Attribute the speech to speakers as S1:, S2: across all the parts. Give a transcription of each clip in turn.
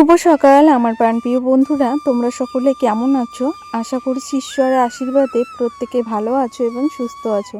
S1: শুভ সকাল, আমার প্রাণপ্রিয় বন্ধুরা। তোমরা সকলে কেমন আছো? আশা করছি ঈশ্বরের আশীর্বাদে প্রত্যেকে ভালো আছো এবং সুস্থ আছো।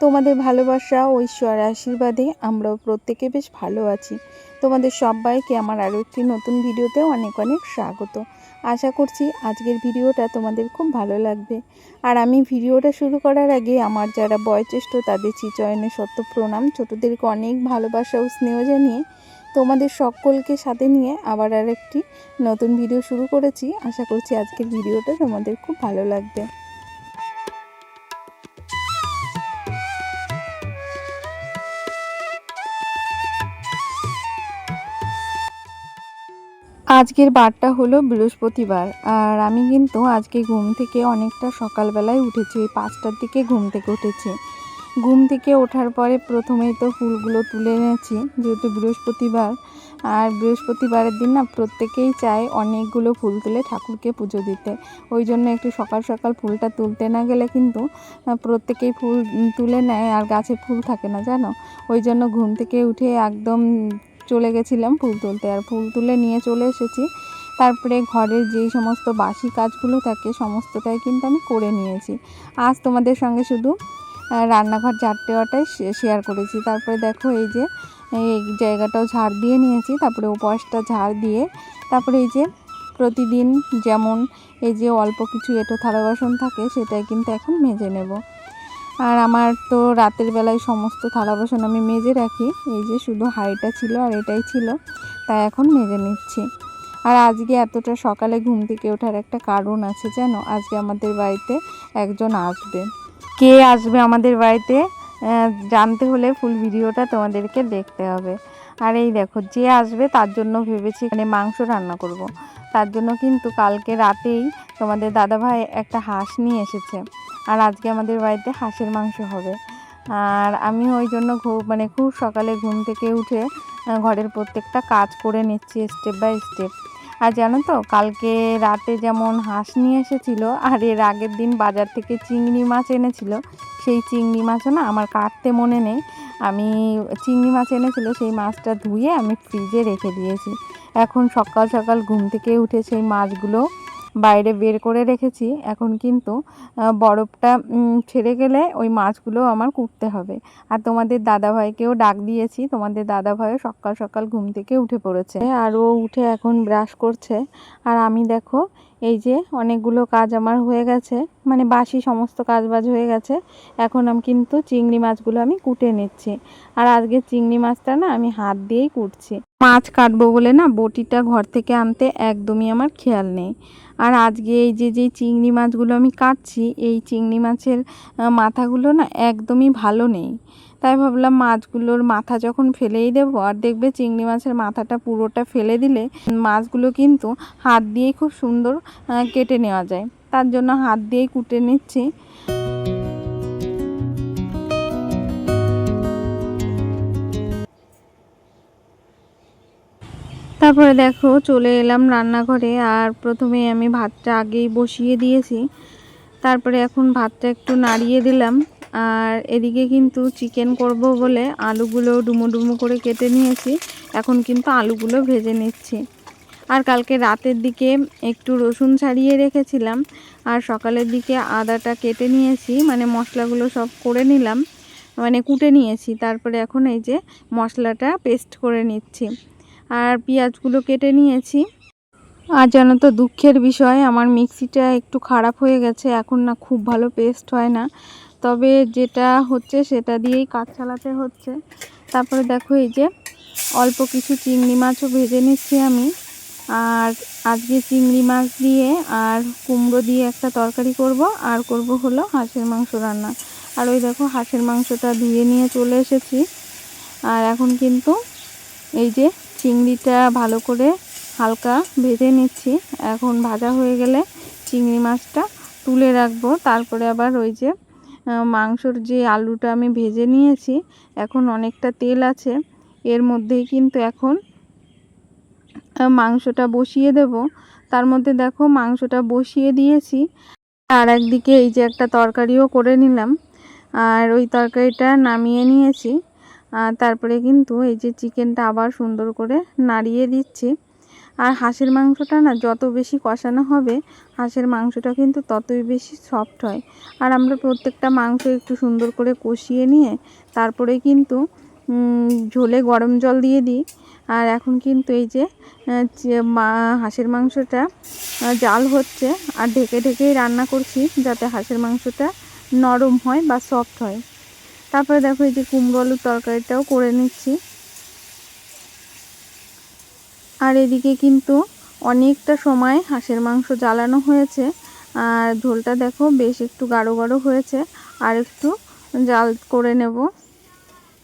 S1: তোমাদের ভালোবাসা ও ঈশ্বরের আশীর্বাদে আমরাও প্রত্যেকে বেশ ভালো আছি। তোমাদের সবাইকে আমার আরও একটি নতুন ভিডিওতে অনেক অনেক স্বাগত। আশা করছি আজকের ভিডিওটা তোমাদের খুব ভালো লাগবে। আর আমি ভিডিওটা শুরু করার আগে আমার যারা বয়োজ্যেষ্ঠ তাদের চিচয়নে সত্য প্রণাম ছোটোদেরকে অনেক ভালোবাসা ও স্নেহ জানিয়ে তোমাদের সকলকে সাথে নিয়ে আবার আর একটি নতুন ভিডিও শুরু করেছি। আশা করছি আজকের ভিডিওটা তোমাদের খুব ভালো লাগবে। আজকের বারটা হলো বৃহস্পতিবার, আর আমি কিন্তু আজকে ঘুম থেকে অনেকটা সকালবেলায় উঠেছি, ওই পাঁচটার দিকে ঘুম থেকে উঠেছি। ঘুম থেকে ওঠার পরে প্রথমেই তো ফুলগুলো তুলে এনেছি, যেহেতু বৃহস্পতিবার। আর বৃহস্পতিবারের দিন না প্রত্যেকেই চায় অনেকগুলো ফুল তুলে ঠাকুরকে পুজো দিতে। ওই জন্য একটু সকাল সকাল ফুলটা তুলতে না গেলে কিন্তু প্রত্যেকেই ফুল তুলে নেয় আর গাছে ফুল থাকে না, জানো? ওই জন্য ঘুম থেকে উঠে একদম চলে গেছিলাম ফুল তুলতে। আর ফুল তুলে নিয়ে চলে এসেছি। তারপরে ঘরের যেই সমস্ত বাসি কাজগুলো থাকে, সমস্তটাই কিন্তু আমি করে নিয়েছি। আজ তোমাদের সঙ্গে শুধু রান্নাঘর ঝাড় দেওয়াটাই শেয়ার করেছি। তারপরে দেখো এই যে, এই জায়গাটাও ঝাড় দিয়ে নিয়েছি। তারপরে উপসটা ঝাড় দিয়ে, তারপরে এই যে প্রতিদিন যেমন এই যে অল্প কিছু এঁটো থালা বাসন থাকে, সেটাই কিন্তু এখন মেজে নেব। আর আমার তো রাতের বেলায় সমস্ত থালা বাসন আমি মেজে রাখি। এই যে শুধু হাঁড়িটা ছিল আর এটাই ছিল, তাই এখন মেজে নিচ্ছি। আর আজকে এতটা সকালে ঘুম থেকে ওঠার একটা কারণ আছে জানো? আজকে আমাদের বাড়িতে একজন আসবে। কে আসবে আমাদের বাড়িতে জানতে হলে ফুল ভিডিওটা তোমাদেরকে দেখতে হবে। আর এই দেখো, যে আসবে তার জন্য ভেবেছি মানে মাংস রান্না করব। তার জন্য কিন্তু কালকে রাতেই তোমাদের দাদাভাই একটা হাঁস নিয়ে এসেছে। আর আজকে আমাদের বাড়িতে হাঁসের মাংস হবে। আর আমি ওই জন্য খুব মানে খুব সকালে ঘুম থেকে উঠে ঘরের প্রত্যেকটা কাজ করে নিচ্ছি স্টেপ বাই স্টেপ আর জানো তো, কালকে রাতে যেমন হাঁস নিয়ে এসেছিল, আর এর আগের দিন বাজার থেকে চিংড়ি মাছ এনেছিল, সেই চিংড়ি মাছও না আমার কাটতে মনে নেই। আমি চিংড়ি মাছ এনেছিল, সেই মাছটা ধুয়ে আমি ফ্রিজে রেখে দিয়েছি। এখন সকাল সকাল ঘুম থেকে উঠে সেই মাছগুলো বাইরে বের করে রেখেছি। এখন কিন্তু বরফটা ছেড়ে গেলে ওই মাছগুলো আমার কুটতে হবে। আর তোমাদের দাদাভাইকেও ডাক দিয়েছি। তোমাদের দাদাভাইও সকাল সকাল ঘুম থেকে উঠে পড়েছে। আর ও উঠে এখন ব্রাশ করছে। আর আমি দেখো এই যে অনেকগুলো কাজ আমার হয়ে গেছে মানে বাসি সমস্ত কাজ বাজ হয়ে গেছে। এখন আমি কিন্তু চিংড়ি মাছগুলো আমি কুটে নিচ্ছি। আর আজকে চিংড়ি মাছটা না আমি হাত দিয়েই কুটছি। মাছ কাটবো বলে না বটিটা ঘর থেকে আনতে একদমই আমার খেয়াল নেই। আর আজকে এই যে যে চিংড়ি মাছগুলো আমি কাটছি, এই চিংড়ি মাছের মাথাগুলো না একদমই ভালো নেই। তাই ভাবলাম মাছগুলোর মাথা যখন ফেলেই দেবো, আর দেখবে চিংড়ি মাছের মাথাটা পুরোটা ফেলে দিলে মাছগুলো কিন্তু হাত দিয়েই খুব সুন্দর কেটে নেওয়া যায়। তার জন্য হাত দিয়েই কুটে নিচ্ছি। তারপরে দেখো চলে এলাম রান্নাঘরে, আর প্রথমে আমি ভাতটা আগেই বসিয়ে দিয়েছি। তারপরে এখন ভাতটা একটু নাড়িয়ে দিলাম। আর এদিকে কিন্তু চিকেন করব বলে আলুগুলো ডুমো ডুমো করে কেটে নিয়েছি। এখন কিন্তু আলুগুলো ভেজে নিচ্ছি। আর কালকে রাতের দিকে একটু রসুন ছাড়িয়ে রেখেছিলাম। আর সকালের দিকে আদাটা কেটে নিয়েছি মানে মশলাগুলো সব করে নিলাম মানে কুটে নিয়েছি। তারপরে এখন এই যে মশলাটা পেস্ট করে নিচ্ছি। আর পেঁয়াজগুলো কেটে নিয়েছি। আর জানো তো, দুঃখের বিষয়, আমার মিক্সিটা একটু খারাপ হয়ে গেছে, এখন না খুব ভালো পেস্ট হয় না। তবে যেটা হচ্ছে সেটা দিয়েই কাজ চালাতে হচ্ছে। তারপরে দেখো এই যে অল্প কিছু চিংড়ি মাছও ভেজে নিচ্ছি আমি। আর আজকে চিংড়ি মাছ দিয়ে আর কুমড়ো দিয়ে একটা তরকারি করব। আর করব হলো হাঁসের মাংস রান্না। আর ওই দেখো হাঁসের মাংসটা ধুয়ে নিয়ে চলে এসেছি। আর এখন কিন্তু এই যে চিংড়িটা ভালো করে হালকা ভেজে নিচ্ছি। এখন ভাজা হয়ে গেলে চিংড়ি মাছটা তুলে রাখব। তারপরে আবার ওই যে মাংসর যে আলুটা আমি ভেজে নিয়েছি, এখন অনেকটা তেল আছে। এর মধ্যেই কিন্তু এখন মাংসটা বসিয়ে দেব। তার মধ্যে দেখো মাংসটা বসিয়ে দিয়েছি। আর একদিকে এই যে একটা তরকারিও করে নিলাম। আর ওই তরকারিটা নামিয়ে নিয়েছি। তারপরে কিন্তু এই যে চিকেনটা আবার সুন্দর করে নাড়িয়ে দিচ্ছি। আর হাঁসের মাংসটা না যত বেশি কষানো হবে, হাঁসের মাংসটা কিন্তু ততই বেশি সফট হয়। আর আমরা প্রত্যেকটা মাংস একটু সুন্দর করে কষিয়ে নিয়ে তারপরে কিন্তু ঝোলে গরম জল দিয়ে দিই। আর এখন কিন্তু এই যে মা- হাঁসের মাংসটা জাল হচ্ছে, আর ঢেকে ঢেকেই রান্না করছি যাতে হাঁসের মাংসটা নরম হয় বা সফট হয়। তারপরে দেখো এই যে কুমড়ো আলুর তরকারিটাও করে নিচ্ছি। আর এদিকে কিন্তু অনেকটা সময় হাঁসের মাংস জ্বালানো হয়েছে। আর ঝোলটা দেখো বেশ একটু গাঢ় গাঢ় হয়েছে। আর একটু জাল করে নেব।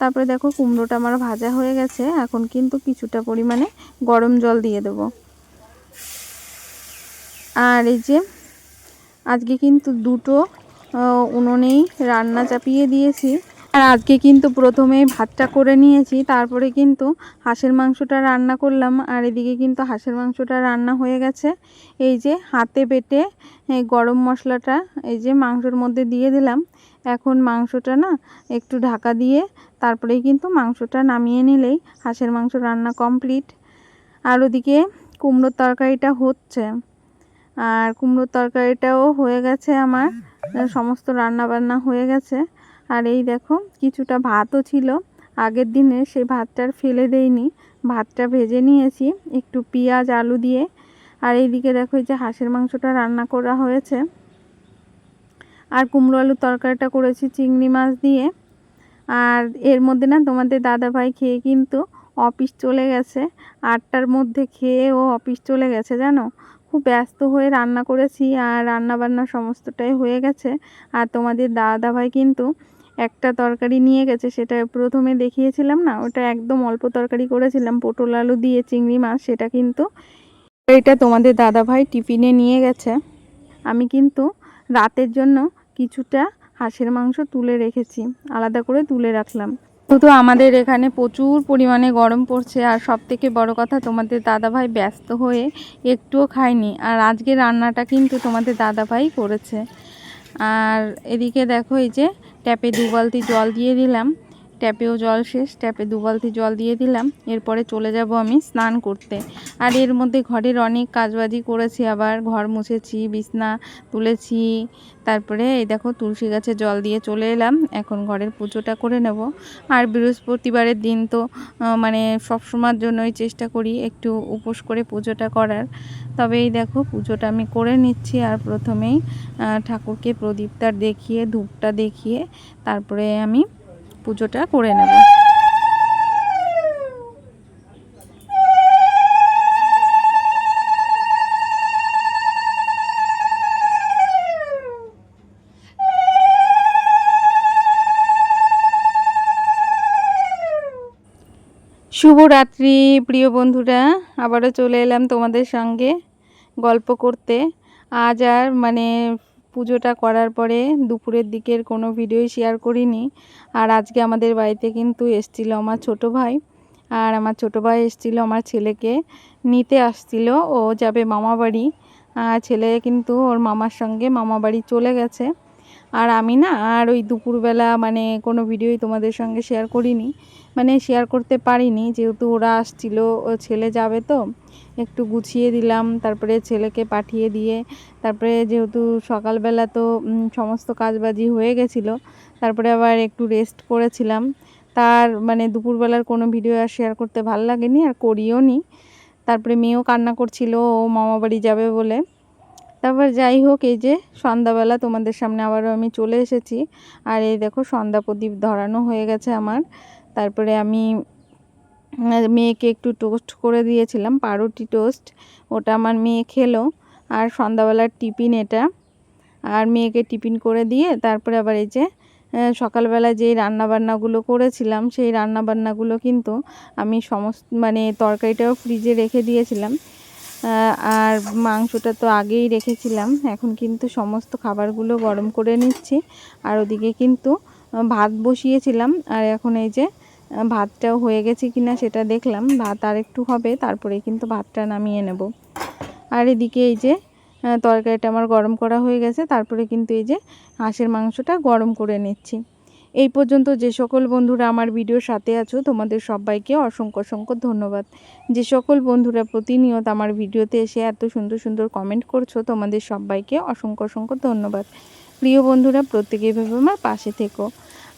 S1: তারপরে দেখো কুমড়োটা আমার ভাজা হয়ে গেছে। এখন কিন্তু কিছুটা পরিমাণে গরম জল দিয়ে দেব। আর এই যে আজকে কিন্তু দুটো উনুনেই রান্না চাপিয়ে দিয়েছি। আর আজকে কিন্তু প্রথমে ভাতটা করে নিয়েছি, তারপরে কিন্তু হাঁসের মাংসটা রান্না করলাম। আর এদিকে কিন্তু হাঁসের মাংসটা রান্না হয়ে গেছে। এই যে হাতে বেটে গরম মশলাটা এই যে মাংসের মধ্যে দিয়ে দিলাম। এখন মাংসটা না একটু ঢাকা দিয়ে তারপরেই কিন্তু মাংসটা নামিয়ে নিলেই হাঁসের মাংস রান্না কমপ্লিট। আর ওদিকে কুমড়োর তরকারিটা হচ্ছে। আর কুমড়োর তরকারিটাও হয়ে গেছে আমার। সমস্ত রান্না বান্না হয়ে গেছে। আর এই দেখো, কিছুটা ভাতও ছিল। আগের দিনে সেই ভাতটার ফেলে দেইনি। ভাতটা ভেজে নিয়েছি, একটু পেঁয়াজ, আলু দিয়ে। আর এইদিকে দেখো, এই যে হাঁসের মাংসটা রান্না করা হয়েছে। আর কুমড়ো আলুর তরকারিটা করেছি চিংড়ি মাছ দিয়ে। আর এর মধ্যে না, তোমাদের দাদা ভাই খেয়ে কিন্তু অফিস চলে গেছে। আটটার মধ্যে খেয়ে ও অফিস চলে গেছে, জানো? খুব ব্যস্ত হয়ে রান্না করেছি, আর রান্না বান্না সমস্তটাই হয়ে গেছে। আর তোমাদের দাদা ভাই কিন্তু একটা তরকারি নিয়ে গেছে, সেটা প্রথমে দেখিয়েছিলাম না, ওটা একদম অল্প তরকারি করেছিলাম, পটল, আলু দিয়ে চিংড়ি মাছ, সেটা কিন্তু এটা তোমাদের দাদা ভাই টিফিনে নিয়ে গেছে। আমি কিন্তু রাতের জন্য কিছুটা হাঁসের মাংস তুলে রেখেছি, আলাদা করে তুলে রাখলাম। তো আমাদের এখানে প্রচুর পরিমাণে গরম পড়ছে, আর সব থেকে বড় কথা তোমাদের দাদাভাই ব্যস্ত হয়ে একটুও খায়নি, আর আজকে রান্নাটা কিন্তু তোমাদের দাদাভাই করেছে। আর এদিকে দেখো এই যে ট্যাপে দু বালতি জল দিয়ে দিলাম। ট্যাপেও জল শেষ, ট্যাপে দু বালতি জল দিয়ে দিলাম। এরপরে চলে যাব আমি স্নান করতে। আর এর মধ্যে ঘরের অনেক কাজবাজি করেছি, আবার ঘর মুছেছি, বিছনা তুলেছি। তারপরে এই দেখো তুলসী গাছে জল দিয়ে চলে এলাম, এখন ঘরের পুজোটা করে নেব। আর বৃহস্পতিবারের দিন তো মানে সব সময়ের জন্যই চেষ্টা করি একটু উপোস করে পুজোটা করার। তবে এই দেখো পুজোটা আমি করে নিচ্ছি, আর প্রথমেই ঠাকুরকে প্রদীপটা দেখিয়ে, ধূপটা দেখিয়ে, তারপরে আমি পুজোটা করে নেব। শুভরাত্রি, প্রিয় বন্ধুরা। আবারও চলে এলাম তোমাদের সঙ্গে গল্প করতে। আজ আর মানে পুজোটা করার পরে দুপুরের দিকের কোনো ভিডিওই শেয়ার করিনি। আর আজকে আমাদের বাড়িতে কিন্তু এসছিল আমার ছোট ভাই। আর আমার ছোট ভাই এসছিল আমার ছেলেকে নিতে আসছিল। ও যাবে মামা বাড়ি। আর ছেলে কিন্তু ওর মামার সঙ্গে মামা বাড়ি চলে গেছে। আর আমি না, আর ওই দুপুরবেলা মানে কোনো ভিডিওই তোমাদের সঙ্গে শেয়ার করিনি। মানে শেয়ার করতে পারিনি। যেহেতু ওরা আসছিল, ও ছেলে যাবে তো, একটু গুছিয়ে দিলাম, তারপরে ছেলেকে পাঠিয়ে দিয়ে, তারপরে যেহেতু সকালবেলা তো সমস্ত কাজবাজি হয়ে গেছিল, তারপরে আবার একটু রেস্ট করেছিলাম। তার মানে দুপুরবেলার কোনো ভিডিও আর শেয়ার করতে ভালো লাগেনি আর করিও নি। তারপরে মেয়েও কান্না করছিল, ও মামা বাড়ি যাবে বলে। তারপর যাই হোক, এই যে সন্ধ্যাবেলা তোমাদের সামনে আবারও আমি চলে এসেছি। আর এই দেখো সন্ধ্যা প্রদীপ ধরানো হয়ে গেছে আমার। তারপরে আমি মেয়েকে একটু টোস্ট করে দিয়েছিলাম, পাউরুটি টোস্ট ওটা আমার মেয়ে খেলো, আর সন্ধ্যাবেলার টিফিন এটা। আর মেয়েকে টিফিন করে দিয়ে তারপরে আবার এই যে সকালবেলা যেই রান্নাবান্নাগুলো করেছিলাম, সেই রান্নাবান্নাগুলো কিন্তু আমি সমস্ত মানে তরকারিটাও ফ্রিজে রেখে দিয়েছিলাম। আর মাংসটা তো আগেই রেখেছিলাম, এখন কিন্তু সমস্ত খাবারগুলো গরম করে নিচ্ছি। আর ওদিকে কিন্তু ভাত বসিয়েছিলাম, আর এখন এই যে ভাতটাও হয়ে গেছে কিনা সেটা দেখলাম, ভাত আর একটু হবে, তারপরে কিন্তু ভাতটা নামিয়ে নেব। আর এদিকে এই যে তরকারিটা আমার গরম করা হয়ে গেছে, তারপরে কিন্তু এই যে হাঁসের মাংসটা গরম করে নিচ্ছি। এই পর্যন্ত যে সকল বন্ধুরা আমার ভিডিওর সাথে আছো, তোমাদের সবাইকে অসংখ্য অসংখ্য ধন্যবাদ। যে সকল বন্ধুরা প্রতিনিয়ত আমার ভিডিওতে এসে এত সুন্দর সুন্দর কমেন্ট করছ, তোমাদের সবাইকে অসংখ্য অসংখ্য ধন্যবাদ। প্রিয় বন্ধুরা, প্রত্যেকে এভাবে আমার পাশে থেকো।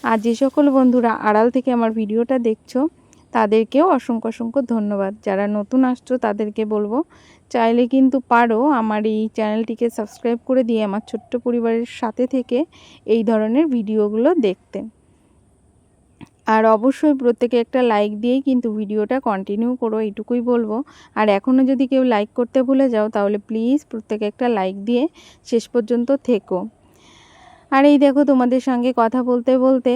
S1: আর যে সকল বন্ধুরা আড়াল থেকে আমার ভিডিওটা দেখছ, তাদেরকেও অসংখ্য অসংখ্য ধন্যবাদ। যারা নতুন আসছো, তাদেরকে বলব, চাইলে কিন্তু পারো আমার এই চ্যানেলটিকে সাবস্ক্রাইব করে দিয়ে আমার ছোট্ট পরিবারের সাথে থেকে এই ধরনের ভিডিওগুলো দেখতে। আর অবশ্যই প্রত্যেকে একটা লাইক দিয়েই কিন্তু ভিডিওটা কন্টিনিউ করো, এইটুকুই বলব। আর এখনও যদি কেউ লাইক করতে ভুলে যাও, তাহলে প্লিজ প্রত্যেকে একটা লাইক দিয়ে শেষ পর্যন্ত থেকো। আর এই দেখো তোমাদের সঙ্গে কথা বলতে বলতে,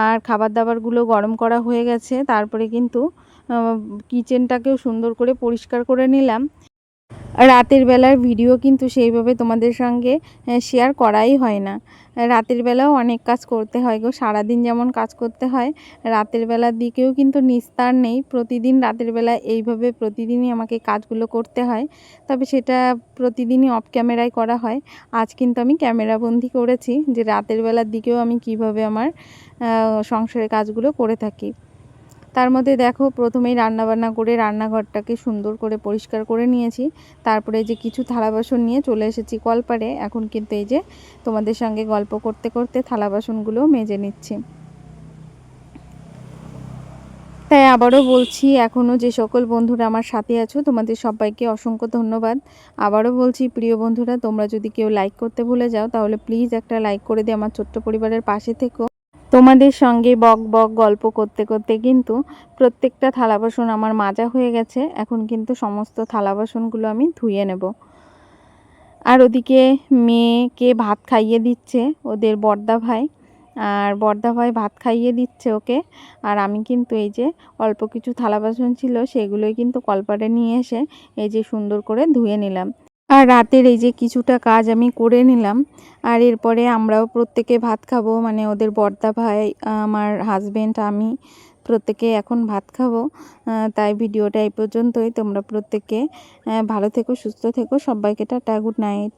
S1: আর খাবার দাবারগুলো গরম করা হয়ে গেছে। তারপরে কিন্তু কিচেনটাকেও সুন্দর করে পরিষ্কার করে নিলাম। রাতের বেলার ভিডিও কিন্তু সেইভাবে তোমাদের সঙ্গে শেয়ার করাই হয় না। রাতের বেলাও অনেক কাজ করতে হয় গো, সারাদিন যেমন কাজ করতে হয়, রাতের বেলার দিকেও কিন্তু নিস্তার নেই। প্রতিদিন রাতের বেলা এইভাবে প্রতিদিনই আমাকে কাজগুলো করতে হয়, তবে সেটা প্রতিদিনই অফ ক্যামেরায় করা হয়। আজ কিন্তু আমি ক্যামেরাবন্দি করেছি, যে রাতের বেলার দিকেও আমি কীভাবে আমার সংসারের কাজগুলো করে থাকি। তার মধ্যে দেখো প্রথমেই রান্নাবান্না করে রান্নাঘরটাকে সুন্দর করে পরিষ্কার করে নিয়েছি। তারপরে যে কিছু থালা বাসন নিয়ে চলে এসেছি কলপারে। এখন কিন্তু এই যে তোমাদের সঙ্গে গল্প করতে করতে থালা বাসনগুলো মেজে নিচ্ছি। তাই আবারও বলছি এখনও যে সকল বন্ধুরা আমার সাথে আছো, তোমাদের সবাইকে অসংখ্য ধন্যবাদ। আবারও বলছি, প্রিয় বন্ধুরা, তোমরা যদি কেউ লাইক করতে ভুলে যাও, তাহলে প্লিজ একটা লাইক করে দিয়ে আমার ছোট্ট পরিবারের পাশে থেকো। তোমাদের সঙ্গে বক বক গল্প করতে করতে কিন্তু প্রত্যেকটা থালা বাসন আমার মাজা হয়ে গেছে। এখন কিন্তু সমস্ত থালা বাসনগুলো আমি ধুয়ে নেব। আর ওদিকে মেয়েকে ভাত খাইয়ে দিচ্ছে ওদের বর্দা ভাই। আর বর্দা ভাই ভাত খাইয়ে দিচ্ছে ওকে। আর আমি কিন্তু এই যে অল্প কিছু থালা বাসন ছিল সেগুলোই কিন্তু কলপারে নিয়ে এসে এই যে সুন্দর করে ধুয়ে নিলাম। আর রাতের এই যে কিছুটা কাজ আমি করে নিলাম, আর এরপরে আমরাও প্রত্যেকে ভাত খাব মানে ওদের বর্দা ভাই, আমার হাজব্যান্ড আমি প্রত্যেকে এখন ভাত খাব। তাই ভিডিওটা এই পর্যন্তই, তোমরা প্রত্যেকে ভালো থেকো, সুস্থ থেকো, সবাইকে টাটা গুড নাইট